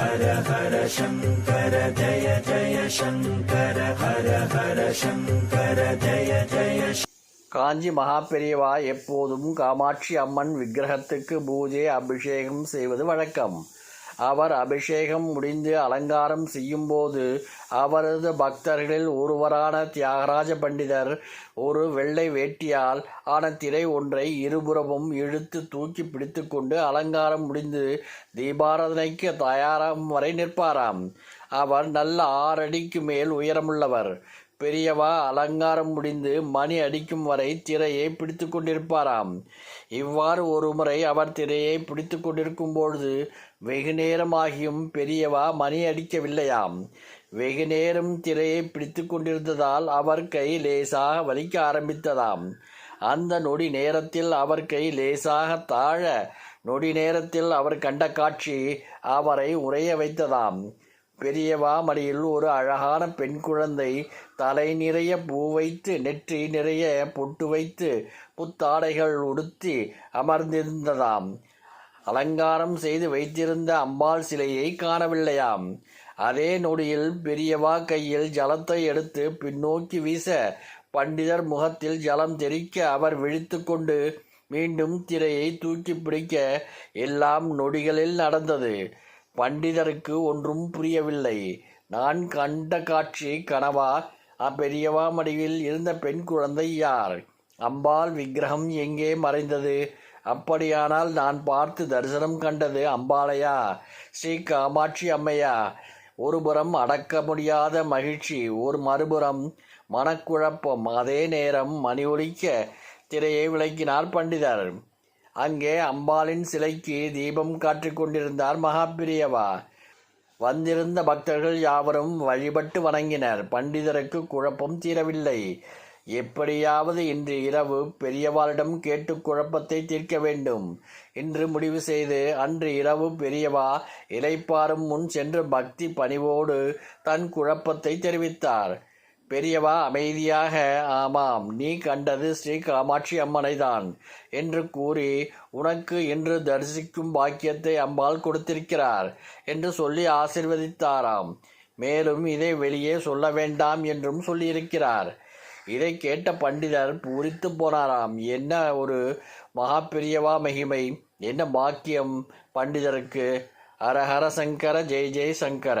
ஹர ஹர சங்கர ஜய ஜய சங்கர ஹர ஹர சங்கர ஜய ஜய காஞ்சி மகாபெரியவா எப்போதும் காமாட்சி அம்மன் விக்கிரகத்துக்கு பூஜை அபிஷேகம் செய்வது வழக்கம். அவர் அபிஷேகம் முடிந்து அலங்காரம் செய்யும்போது அவரது பக்தர்களில் ஒருவரான தியாகராஜ பண்டிதர் ஒரு வெள்ளை வேட்டியால் ஆன திரை ஒன்றை இருபுறமும் இழுத்து தூக்கி பிடித்துக்கொண்டு அலங்காரம் முடிந்து தீபாராதனைக்கு தயாராகும் வரை நிற்பாராம். அவர் நல்ல ஆறடிக்கு மேல் உயரமுள்ளவர். பெரியவா அலங்காரம் முடிந்து மணி அடிக்கும் வரை திரையை பிடித்து கொண்டிருப்பாராம். இவ்வாறு ஒருமுறை அவர் திரையை பிடித்து கொண்டிருக்கும் பொழுது வெகு நேரமாகியும் பெரியவா மணி அடிக்கவில்லையாம். வெகு நேரம் திரையை பிடித்து கொண்டிருந்ததால் அவர் கை லேசாக வலிக்க ஆரம்பித்ததாம். அந்த நொடி நேரத்தில் அவர் கை லேசாக தாழ நொடி நேரத்தில் அவர் கண்ட காட்சி அவரை உறைய வைத்ததாம். பெரியவா மடியில் ஒரு அழகான பெண் குழந்தை தலை நிறைய பூ வைத்து நெற்றி நிறைய பொட்டு வைத்து புத்தாடைகள் உடுத்தி அமர்ந்திருந்ததாம். அலங்காரம் செய்து வைத்திருந்த அம்பாள் சிலையை காணவில்லையாம். அதே நொடியில் பெரியவா கையில் ஜலத்தை எடுத்து பின்னோக்கி வீச பண்டிதர் முகத்தில் ஜலம் தெறிக்க அவர் விழித்து கொண்டு மீண்டும் திரையை தூக்கி பிடிக்க எல்லாம் நொடிகளில் நடந்தது. பண்டிதருக்கு ஒன்றும் புரியவில்லை. நான் கண்ட காட்சி கனவா அப்பெரியவா மடிவில் இருந்த பெண் குழந்தை யார்? அம்பாள் விக்கிரகம் எங்கே மறைந்தது? அப்படியானால் நான் பார்த்து தரிசனம் கண்டது அம்பாளையா? ஸ்ரீ காமாட்சி அம்மையா? ஒருபுறம் அடக்க முடியாத மகிழ்ச்சி ஒரு மறுபுறம் மனக்குழப்பம். அதே நேரம் மணி ஒழிக்க திரையை விளக்கினார் பண்டிதர். அங்கே அம்பாளின் சிலைக்கு தீபம் காட்டிக் கொண்டிருந்தார் மகாபிரியவா. வந்திருந்த பக்தர்கள் யாவரும் வழிபட்டு வணங்கினர். பண்டிதருக்கு குழப்பம் தீரவில்லை. எப்படியாவது இன்று இரவு பெரியவாளிடம் கேட்டு குழப்பத்தை தீர்க்க வேண்டும். என்று முடிவு செய்து அன்று இரவு பெரியவா இலைப்பாறும் முன் சென்று பக்தி பணிவோடு தன் குழப்பத்தை தெரிவித்தார். பெரியவா அமைதியாக ஆமாம் நீ கண்டது ஸ்ரீ காமாட்சி அம்மனை தான் என்று கூறி உனக்கு இன்று தரிசிக்கும் பாக்கியத்தை அம்பாள் கொடுத்திருக்கிறார் என்று சொல்லி ஆசிர்வதித்தாராம். மேலும் இதை வெளியே சொல்ல வேண்டாம் என்றும் சொல்லியிருக்கிறார். இதை கேட்ட பண்டிதர் பூரித்து போனாராம். என்ன ஒரு மகா பெரியவா மகிமை என்ன பாக்கியம் பண்டிதருக்கு? ஹரஹர சங்கர ஜெய் ஜெய் சங்கர.